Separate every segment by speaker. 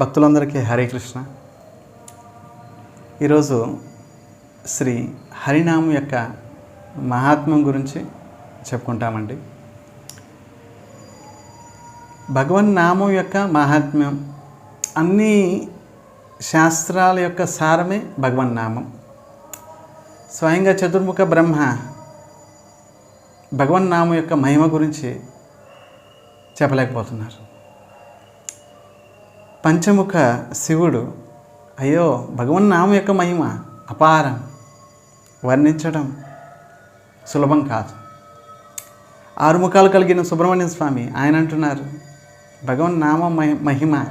Speaker 1: భక్తులందరికీ హరే కృష్ణ. ఈరోజు శ్రీ హరినామం యొక్క మహాత్మ్యం గురించి చెప్పుకుంటామండి. భగవన్ నామం యొక్క మహాత్మ్యం అన్ని శాస్త్రాల యొక్క సారమే భగవన్ నామం. స్వయంగా చతుర్ముఖ బ్రహ్మ భగవన్ నామం యొక్క మహిమ గురించి చెప్పలేకపోతున్నారు. పంచముఖ శివుడు అయ్యో భగవన్ నామం యొక్క మహిమ అపారం. వర్ణించడం సులభం కాదు. ఆరు ముఖాలు కలిగిన సుబ్రహ్మణ్య స్వామి ఆయన అంటున్నారు భగవన్ నామ మహి- మహిమ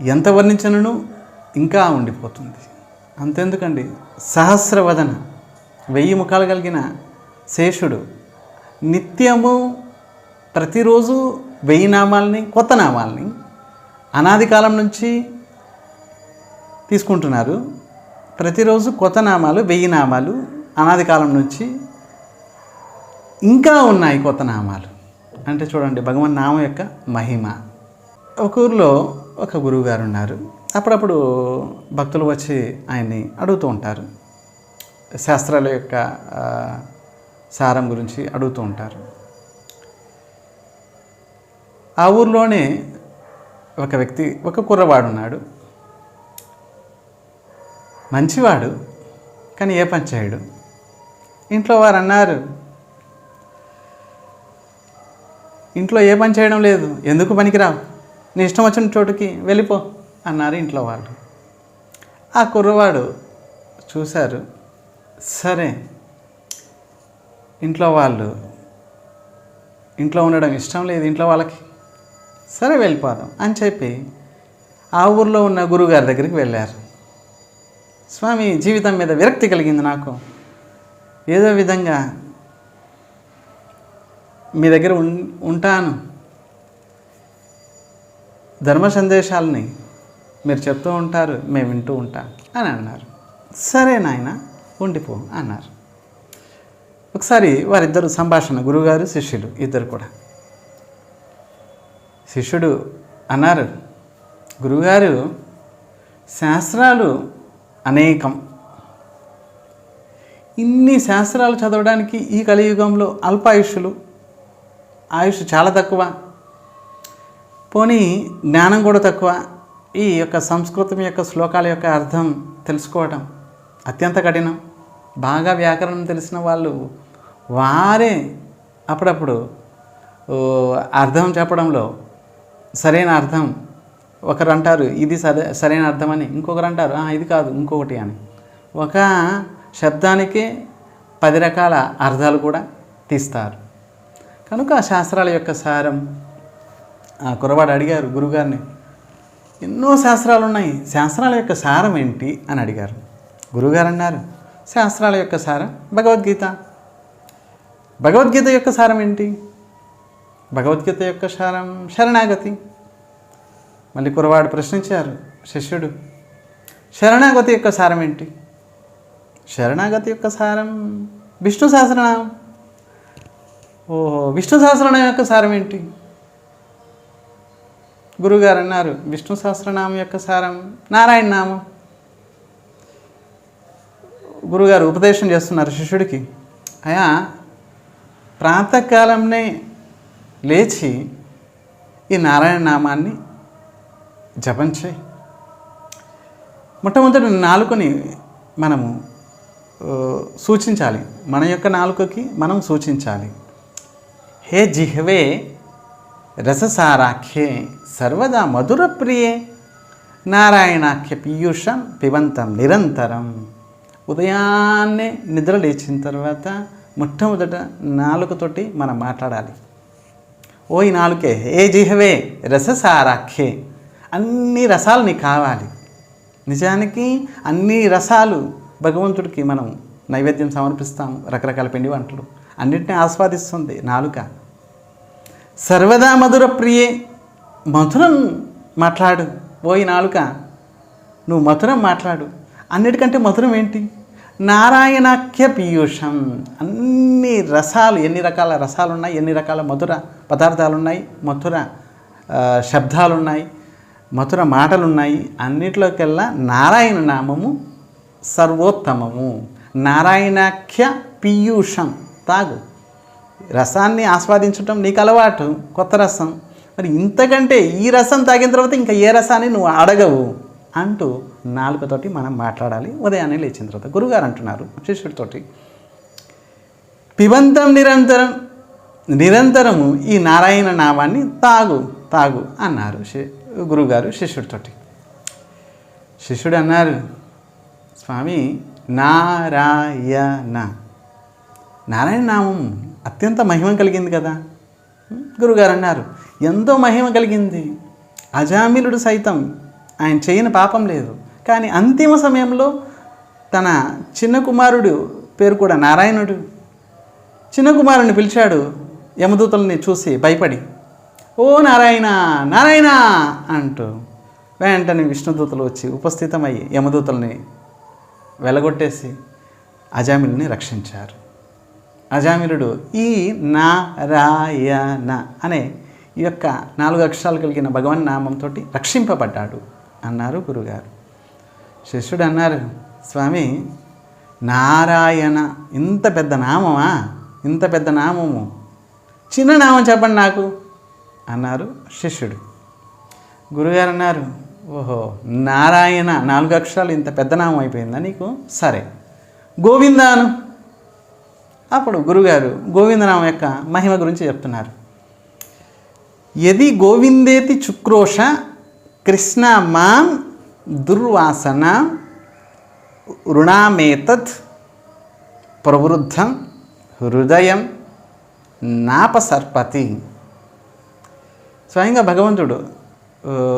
Speaker 1: ఎంత వర్ణించను ఇంకా ఉండిపోతుంది. అంతెందుకండి సహస్రవదన వెయ్యి ముఖాలు కలిగిన శేషుడు నిత్యము ప్రతిరోజు వెయ్యి నామాల్ని కొత్త నామాల్ని అనాది కాలం నుంచి తీసుకుంటున్నారు. ప్రతిరోజు కొత్త నామాలు వెయ్యి నామాలు అనాది కాలం నుంచి ఇంకా ఉన్నాయి కొత్త నామాలు. అంటే చూడండి భగవన్ నామం యొక్క మహిమ. ఒక ఊరిలో ఒక గురువు గారు ఉన్నారు. అప్పుడప్పుడు భక్తులు వచ్చి ఆయన్ని అడుగుతూ ఉంటారు. శాస్త్రాల యొక్క సారం గురించి అడుగుతూ ఉంటారు. ఆ ఊర్లోనే ఒక వ్యక్తి ఒక కుర్రవాడున్నాడు. మంచివాడు కానీ ఏ పని చేయడు. ఇంట్లో వారు అన్నారు ఇంట్లో ఏ పని చేయడం లేదు ఎందుకు పనికిరావు? నీ ఇష్టం వచ్చిన చోటుకి వెళ్ళిపో అన్నారు ఇంట్లో వాళ్ళు. ఆ కుర్రవాడు చూశారు సరే ఇంట్లో వాళ్ళు ఇంట్లో ఉండడం ఇష్టం లేదు ఇంట్లో వాళ్ళకి సరే వెళ్ళిపోదాం అని చెప్పి ఆ ఊర్లో ఉన్న గురువుగారి దగ్గరికి వెళ్ళారు. స్వామి జీవితం మీద విరక్తి కలిగింది నాకు. ఏదో విధంగా మీ దగ్గర ఉం ఉంటాను. ధర్మ సందేశాలని మీరు చెప్తూ ఉంటారు మేము వింటూ ఉంటాం అని అన్నారు. సరే నాయన ఉండిపో అన్నారు. ఒకసారి వారిద్దరు సంభాషణ గురుగారు శిష్యులు ఇద్దరు కూడా. శిష్యుడు అన్నారు గురుగారు శాస్త్రాలు అనేకం. ఇన్ని శాస్త్రాలు చదవడానికి ఈ కలియుగంలో అల్పాయుష్యులు ఆయుష్ చాలా తక్కువ. పోనీ జ్ఞానం కూడా తక్కువ. ఈ యొక్క సంస్కృతం యొక్క శ్లోకాల యొక్క అర్థం తెలుసుకోవటం అత్యంత కఠినం. బాగా వ్యాకరణం తెలిసిన వాళ్ళు వారే అప్పుడప్పుడు అర్థం చెప్పడంలో సరైన అర్థం. ఒకరు అంటారు ఇది సరే సరైన అర్థం అని ఇంకొకరు అంటారు ఇది కాదు ఇంకొకటి అని. ఒక శబ్దానికి పది రకాల అర్థాలు కూడా తీస్తారు. కనుక ఆ శాస్త్రాల యొక్క సారం ఆ కురవాడు అడిగారు గురుగారిని ఎన్నో శాస్త్రాలు ఉన్నాయి శాస్త్రాల యొక్క సారం ఏంటి అని అడిగారు. గురుగారు అన్నారు శాస్త్రాల యొక్క సారం భగవద్గీత. భగవద్గీత యొక్క సారం ఏంటి? భగవద్గీత యొక్క సారం శరణాగతి. మళ్ళీ కురవాడు ప్రశ్నించారు శిష్యుడు శరణాగతి యొక్క సారం ఏంటి? శరణాగతి యొక్క సారం విష్ణు సహస్రనామం. ఓహో విష్ణు సహస్రనామం యొక్క సారం ఏంటి? గురుగారు అన్నారు విష్ణు సహస్రనామం యొక్క సారం నారాయణ నామం. గురుగారు ఉపదేశం చేస్తున్నారు శిష్యుడికి అయా ప్రాతకాలంనే లేచి ఈ నారాయణ నామాన్ని జపం చేయి. మొట్టమొదటి నాలుకని మనము సూచించాలి. మన యొక్క నాలుకకి మనం సూచించాలి. హే జిహ్వే రససారాఖ్యే సర్వదా మధుర ప్రియే నారాయణాఖ్య పీయూషం పిబంతం నిరంతరం. ఉదయాన్నే నిద్ర లేచిన తర్వాత మొట్టమొదట నాలుకతోటి మనం మాట్లాడాలి. ఓ ఈ నాలుకే ఏ జిహవే రససారాఖ్యే. అన్ని రసాలు నీకు కావాలి. నిజానికి అన్ని రసాలు భగవంతుడికి మనం నైవేద్యం సమర్పిస్తాం రకరకాల పిండి వంటలు. అన్నిటిని ఆస్వాదిస్తుంది నాలుక. సర్వదా మధుర ప్రియే మధురం మాట్లాడు. ఓయి నాలుక నువ్వు మధురం మాట్లాడు. అన్నిటికంటే మధురం ఏంటి? నారాయణాఖ్య పీయూషం. అన్ని రసాలు ఎన్ని రకాల రసాలు ఉన్నాయి ఎన్ని రకాల మధుర పదార్థాలు ఉన్నాయి మధుర శబ్దాలున్నాయి మధుర మాటలున్నాయి అన్నిట్లోకెల్లా నారాయణ నామము సర్వోత్తమము. నారాయణాఖ్య పీయూషం. తాగు. రసాన్ని ఆస్వాదించటం నీకు అలవాటు కొత్త రసం. మరి ఇంతకంటే ఈ రసం తాగిన తర్వాత ఇంకా ఏ రసాన్ని నువ్వు అడగవు. అంటూ నాలుగుతోటి మనం మాట్లాడాలి. ఉదయాన్నే లేచిన తర్వాత గురుగారు అంటున్నారు శిష్యుడితోటి పిబంతం నిరంతరం నిరంతరము ఈ నారాయణ నామాన్ని తాగు తాగు అన్నారు శి- గురుగారు శిష్యుడితోటి. శిష్యుడు అన్నారు స్వామి నారాయణ నారాయణ నామం అత్యంత మహిమ కలిగింది కదా? గురుగారు అన్నారు ఎంతో మహిమ కలిగింది. అజామిలుడు సైతం ఆయన చేయని పాపం లేదు. కానీ అంతిమ సమయంలో తన చిన్న కుమారుడు పేరు కూడా నారాయణుడు. చిన్న కుమారుని పిలిచాడు యమదూతల్ని చూసి భయపడి. ఓ నారాయణ నారాయణ! అంటూ వెంటనే విష్ణుదూతలు వచ్చి ఉపస్థితమయ్యి యమదూతల్ని వెలగొట్టేసి అజామిల్ని రక్షించారు. అజామిలుడు ఈ నారాయణ అనే ఈ యొక్క నాలుగు అక్షరాలు కలిగిన భగవన్ నామంతో రక్షింపబడ్డాడు. అన్నారు గురుగారు. శిష్యుడు అన్నారు స్వామి నారాయణ ఇంత పెద్ద నామమా? ఇంత పెద్ద నామము? చిన్న నామం చెప్పండి నాకు. అన్నారు శిష్యుడు. గురుగారు అన్నారు ఓహో నారాయణ నాలుగు అక్షరాలు ఇంత పెద్ద నామం అయిపోయిందా నీకు? సరే గోవిందాను. అప్పుడు గురుగారు గోవిందనామం యొక్క మహిమ గురించి చెప్తున్నారు. యది గోవిందేతి చుక్రోష కృష్ణ మాం దుర్వాసన రుణామేతత్ ప్రవృద్ధం హృదయం నాపసర్పతి. స్వయంగా భగవంతుడు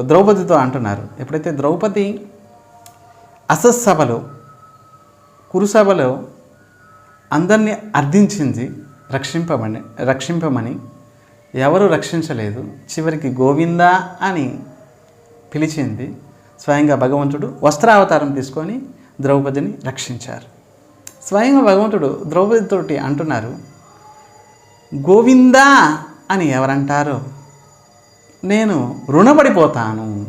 Speaker 1: ద్రౌపదితో అంటున్నారు. ఎప్పుడైతే ద్రౌపది అసత్సభలో కురుసభలో అందరినీ అర్థించింది రక్షింపమని రక్షింపమని ఎవరు రక్షించలేదు చివరికి గోవిందా అని పిలిచింది. స్వయంగా భగవంతుడు వస్త్రావతారం తీసుకొని ద్రౌపదిని రక్షించారు. స్వయంగా భగవంతుడు ద్రౌపదితోటి అంటున్నారు గోవిందా అని ఎవరంటారో? నేను రుణపడిపోతాను.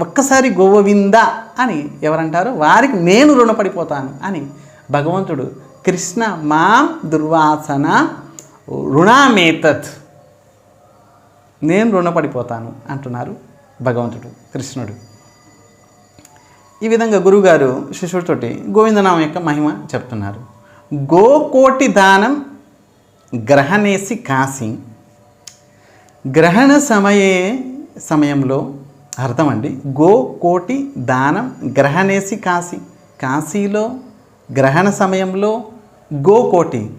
Speaker 1: ఒక్కసారి గోవింద అని ఎవరంటారో? వారికి నేను రుణపడిపోతాను అని భగవంతుడు కృష్ణ మాం దుర్వాసన రుణామేతత్ నేను రుణపడిపోతాను అంటున్నారు. భగవంతుడు కృష్ణుడు. ఈ విధంగా గురుగారు శిష్యుడితోటి గోవిందనామం యొక్క మహిమ చెప్తున్నారు. గోకోటి దానం గ్రహణేసి కాశీ. గ్రహణ సమయే సమయంలో అర్థం అండి. గో కోటి దానం గ్రహణేసి కాశీ. కాశీలో గ్రహణ సమయంలో గో కోటి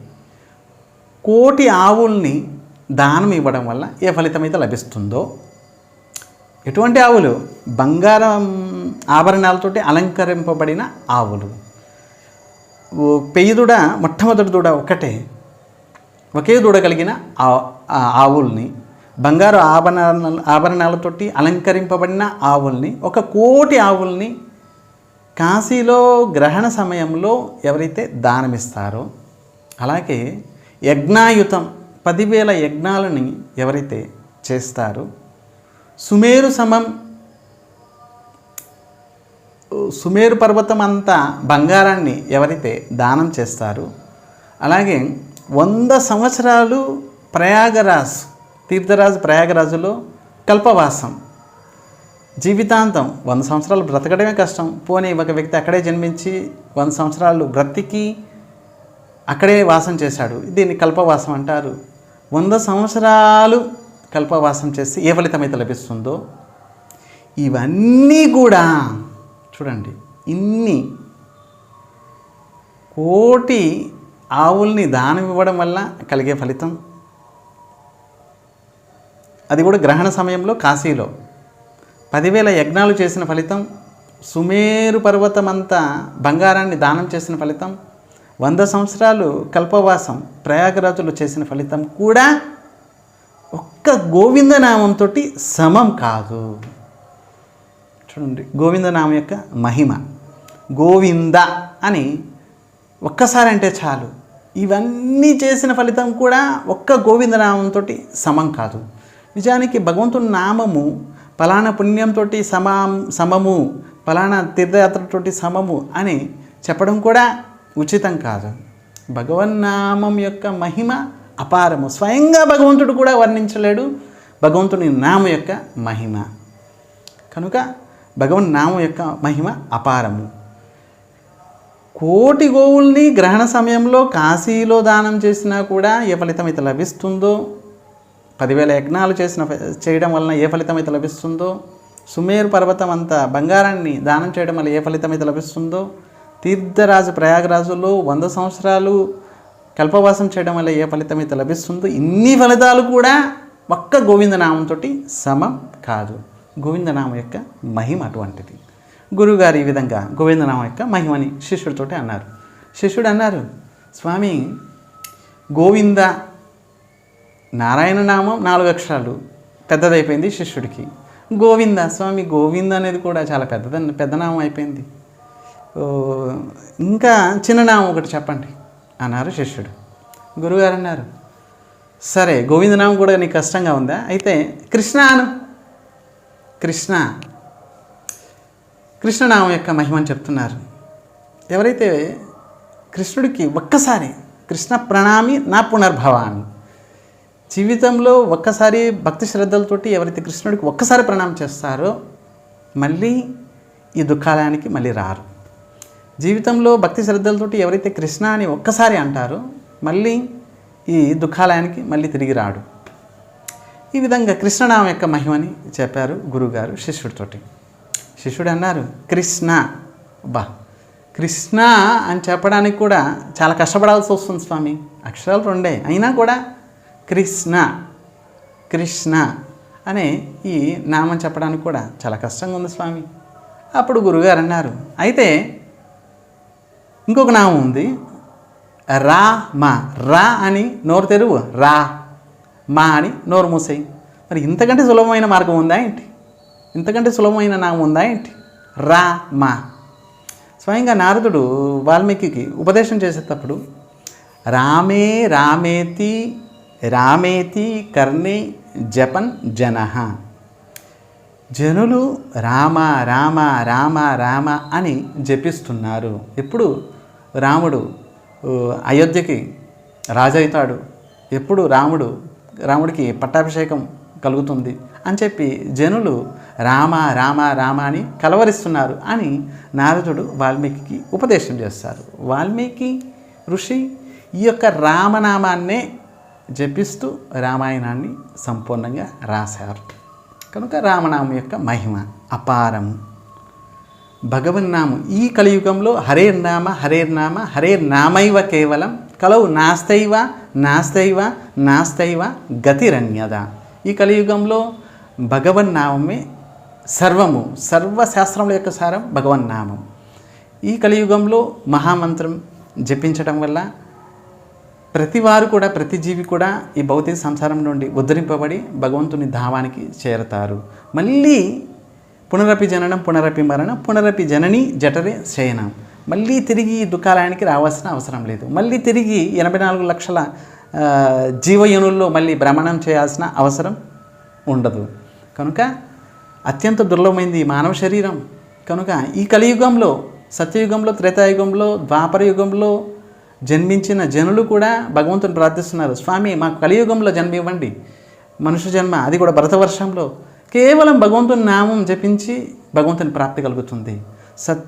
Speaker 1: కోటి ఆవుల్ని దానం ఇవ్వడం వల్ల ఏ ఫలితం అయితే లభిస్తుందో ఎటువంటి ఆవులు? బంగారం ఆభరణాలతోటి అలంకరింపబడిన ఆవులు. పెయ్యి దూడ మొట్టమొదటి దూడ ఒకటే. ఒకే దూడ కలిగిన ఆ- ఆవుల్ని బంగారు ఆభరణ ఆభరణాలతోటి అలంకరింపబడిన ఆవుల్ని ఒక కోటి ఆవుల్ని కాశీలో గ్రహణ సమయంలో ఎవరైతే దానమిస్తారో అలాగే యజ్ఞాయుతం పదివేల యజ్ఞాలని ఎవరైతే చేస్తారో సుమేరు సమం సుమేరు పర్వతం అంతా బంగారాన్ని ఎవరైతే దానం చేస్తారు అలాగే వంద సంవత్సరాలు ప్రయాగరాజ్ తీర్థరాజు ప్రయాగరాజులో కల్పవాసం. జీవితాంతం వంద సంవత్సరాలు బ్రతకడమే కష్టం. పోనీ ఒక వ్యక్తి అక్కడే జన్మించి వంద సంవత్సరాలు బ్రతికి అక్కడే వాసం చేశాడు. దీన్ని కల్పవాసం అంటారు. వంద సంవత్సరాలు కల్పవాసం చేస్తే ఏ ఫలితం అయితే లభిస్తుందో? ఇవన్నీ కూడా చూడండి ఇన్ని కోటి ఆవుల్ని దానం ఇవ్వడం వల్ల కలిగే ఫలితం? అది కూడా గ్రహణ సమయంలో కాశీలో. పదివేల యజ్ఞాలు చేసిన ఫలితం సుమేరు పర్వతం అంతా బంగారాన్ని దానం చేసిన ఫలితం వంద సంవత్సరాలు కల్పవాసం ప్రయాగరాజులు చేసిన ఫలితం కూడా ఒక్క గోవిందనామంతో సమం కాదు. చూడండి గోవిందనామం యొక్క మహిమ. గోవింద అని ఒక్కసారి అంటే చాలు. ఇవన్నీ చేసిన ఫలితం కూడా ఒక్క గోవిందనామంతో సమం కాదు. నిజానికి భగవంతుని నామము ఫలానా పుణ్యంతో సమా సమము ఫలానా తీర్థయాత్రతోటి సమము అని చెప్పడం కూడా ఉచితం కాదు. భగవన్నామం యొక్క మహిమ అపారము. స్వయంగా భగవంతుడు కూడా వర్ణించలేడు. భగవంతుని నామ యొక్క మహిమ. కనుక భగవన్ నామం యొక్క మహిమ అపారము. కోటి గోవుల్ని గ్రహణ సమయంలో కాశీలో దానం చేసినా కూడా ఏ ఫలితం అయితే లభిస్తుందో పదివేల యజ్ఞాలు చేసిన చేయడం వలన ఏ ఫలితం అయితే లభిస్తుందో సుమేరు పర్వతం అంతా బంగారాన్ని దానం చేయడం వల్ల ఏ ఫలితం అయితే లభిస్తుందో తీర్థరాజు ప్రయాగరాజులో వంద సంవత్సరాలు కల్పవాసం చేయడం వల్ల ఏ ఫలితం అయితే లభిస్తుందో ఇన్ని ఫలితాలు కూడా ఒక్క గోవిందనామంతో సమం కాదు. గోవిందనామం యొక్క మహిమ అటువంటిది. గురువుగారు ఈ విధంగా గోవిందనామం యొక్క మహిమని శిష్యుడితోటి అన్నారు. శిష్యుడు అన్నారు స్వామి గోవింద నారాయణ నామం నాలుగు అక్షరాలు పెద్దదైపోయింది శిష్యుడికి. గోవింద స్వామి గోవింద అనేది కూడా చాలా పెద్దద పెద్దనామం అయిపోయింది. ఇంకా చిన్ననామం ఒకటి చెప్పండి. అన్నారు శిష్యుడు. గురుగారు అన్నారు సరే గోవిందనామం కూడా నీకు కష్టంగా ఉందా? అయితే కృష్ణ అను. కృష్ణ. కృష్ణనామం యొక్క మహిమని చెప్తున్నారు. ఎవరైతే కృష్ణుడికి ఒక్కసారి కృష్ణ ప్రణామి నా పునర్భవామి జీవితంలో ఒక్కసారి భక్తి శ్రద్ధలతోటి ఎవరైతే కృష్ణుడికి ఒక్కసారి ప్రణామం చేస్తారో మళ్ళీ ఈ దుఃఖాలయానికి మళ్ళీ రారు. జీవితంలో భక్తి శ్రద్ధలతోటి ఎవరైతే కృష్ణ అని ఒక్కసారి అంటారో మళ్ళీ ఈ దుఃఖాలయానికి మళ్ళీ తిరిగి రాడు. ఈ విధంగా కృష్ణనామ యొక్క మహిమని చెప్పారు గురుగారు శిష్యుడితోటి. శిష్యుడు అన్నారు కృష్ణ బా కృష్ణ అని చెప్పడానికి కూడా చాలా కష్టపడాల్సి వస్తుంది స్వామి. అక్షరాలు రెండే అయినా కూడా కృష్ణ కృష్ణ అనే ఈ నామం చెప్పడానికి కూడా చాలా కష్టంగా ఉంది స్వామి. అప్పుడు గురుగారు అన్నారు అయితే ఇంకొక నామం ఉంది. రా మా. రా అని నోరు తెరువు. రా మా అని నోరు మూసేయి. మరి ఇంతకంటే సులభమైన మార్గం ఉందా ఏంటి? ఇంతకంటే సులభమైన నామం ఉందా ఏంటి? రా మా. స్వయంగా నారదుడు వాల్మీకి ఉపదేశం చేసేటప్పుడు రామే రామేతి రామేతి కర్ణే జపన్ జనహ. జనులు రామ రామ రామ రామ అని జపిస్తున్నారు. ఎప్పుడు? రాముడు అయోధ్యకి రాజవుతాడు ఎప్పుడు రాముడు రాముడికి పట్టాభిషేకం కలుగుతుంది అని చెప్పి జనులు రామ రామ రామ అని కలవరిస్తున్నారు అని నారదుడు వాల్మీకి ఉపదేశం చేస్తారు. వాల్మీకి ఋషి ఈ యొక్క రామనామాన్నే జపిస్తూ రామాయణాన్ని సంపూర్ణంగా రాశారు. కనుక రామనామం యొక్క మహిమ అపారము భగవన్నామం ఈ కలియుగంలో హరేర్నామ హరేర్నామ హరేర్నామైవ కేవలం కలవు నాస్తైవ నాస్తైవ నాస్తైవ గతిరన్యద. ఈ కలియుగంలో భగవన్నామమే సర్వము సర్వశాస్త్రముల యొక్క సారం భగవన్నామం. ఈ కలియుగంలో మహామంత్రం జపించడం వల్ల ప్రతివారు కూడా ప్రతి జీవి కూడా ఈ భౌతిక సంసారం నుండి ఉద్ధరింపబడి భగవంతుని ధామానికి చేరతారు. మళ్ళీ పునరపి జననం పునరపి మరణం పునరపి జనని జఠరే శయనం. మళ్ళీ తిరిగి ఈ దుఃఖాలయానికి రావాల్సిన అవసరం లేదు. మళ్ళీ తిరిగి ఎనభై నాలుగు లక్షల జీవయనుల్లో మళ్ళీ భ్రమణం చేయాల్సిన అవసరం ఉండదు. కనుక అత్యంత దుర్లభమైంది మానవ శరీరం. కనుక ఈ కలియుగంలో సత్యయుగంలో త్రేతాయుగంలో ద్వాపర యుగంలో జన్మించిన జనులు కూడా భగవంతుని ప్రార్థిస్తున్నారు. స్వామి మాకు కలియుగంలో జన్మ ఇవ్వండి. మనుష్య జన్మ అది కూడా భరతవర్షంలో కేవలం భగవంతుని నామం జపించి భగవంతుని ప్రాప్తి కలుగుతుంది. సత్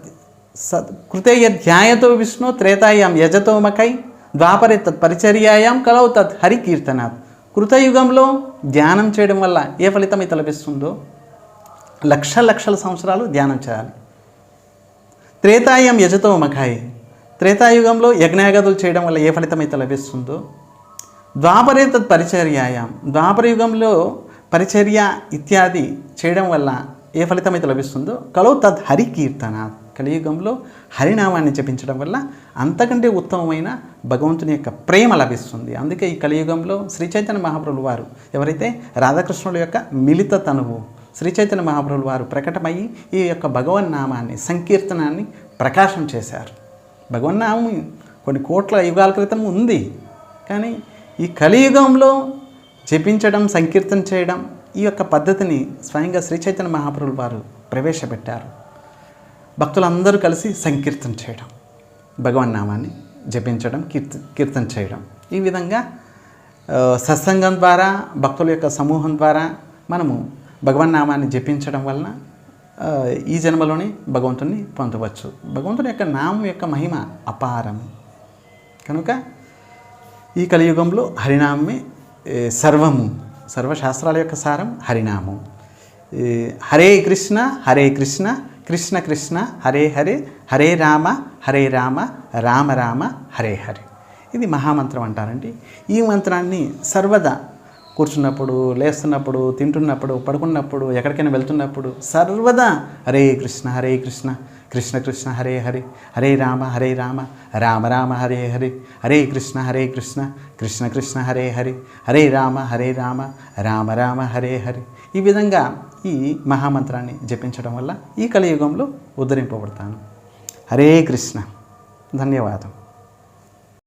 Speaker 1: సత్ కృతే ధ్యాయతో విష్ణు త్రేతాయాం యజతోమకై ద్వాపరి ద్వాపరే తత్ పరిచర్యాయాం కలవు తత్ హరి కీర్తనాథ్ కృతయుగంలో ధ్యానం చేయడం వల్ల ఏ ఫలితం అయితే లభిస్తుందో? లక్ష లక్షల సంవత్సరాలు ధ్యానం చేయాలి. త్రేతాయం యజతో మఖాయి త్రేతాయుగంలో యజ్ఞయాగాదులు చేయడం వల్ల ఏ ఫలితం అయితే లభిస్తుందో? ద్వాపరేత పరిచర్యాయం. ద్వాపరయుగంలో పరిచర్య ఇత్యాది చేయడం వల్ల ఏ ఫలితం అయితే లభిస్తుందో? కలవు తద్ హరి కీర్తన కలియుగంలో హరినామాన్ని జపించడం వల్ల అంతకంటే ఉత్తమమైన భగవంతుని యొక్క ప్రేమ లభిస్తుంది. అందుకే ఈ కలియుగంలో శ్రీ చైతన్య మహాప్రభులు వారు ఎవరైతే రాధాకృష్ణుల యొక్క మిలిత తనువు శ్రీ చైతన్య మహాప్రభులు వారు ప్రకటమయ్యి ఈ యొక్క భగవన్ నామాన్ని సంకీర్తనాన్ని ప్రకాశం చేశారు. భగవన్నామం కొన్ని కోట్ల యుగాల క్రితం ఉంది. కానీ ఈ కలియుగంలో జపించడం సంకీర్తన చేయడం ఈ యొక్క పద్ధతిని స్వయంగా శ్రీ చైతన్య మహాప్రభులు వారు ప్రవేశపెట్టారు. భక్తులందరూ కలిసి సంకీర్తన చేయడం భగవన్ నామాన్ని జపించడం కీర్త కీర్తన చేయడం. ఈ విధంగా సత్సంగం ద్వారా భక్తుల యొక్క సమూహం ద్వారా మనము భగవన్ నామాన్ని జపించడం వలన ఈ జన్మలోనే భగవంతుని పొందవచ్చు. భగవంతుని యొక్క నామం యొక్క మహిమ అపారం. కనుక ఈ కలియుగంలో హరినామే సర్వము సర్వశాస్త్రాల యొక్క సారం హరినామం. హరే కృష్ణ హరే కృష్ణ కృష్ణ కృష్ణ హరే హరే హరే రామ హరే రామ రామ రామ హరే హరే. ఇది మహామంత్రం అంటారండి. ఈ మంత్రాన్ని సర్వదా కూర్చున్నప్పుడు లేస్తున్నప్పుడు తింటున్నప్పుడు పడుకున్నప్పుడు ఎక్కడికైనా వెళ్తున్నప్పుడు సర్వదా హరే కృష్ణ హరే కృష్ణ కృష్ణ కృష్ణ హరే హరే హరే రామ హరే రామ రామ రామ హరే హరే హరే కృష్ణ హరే కృష్ణ కృష్ణ కృష్ణ హరే హరే హరే రామ హరే రామ రామ రామ హరే హరే. ఈ విధంగా ఈ మహామంత్రాన్ని జపించడం వల్ల ఈ కలియుగంలో ఉద్ధరింపబడతాను. హరే కృష్ణ. ధన్యవాదం.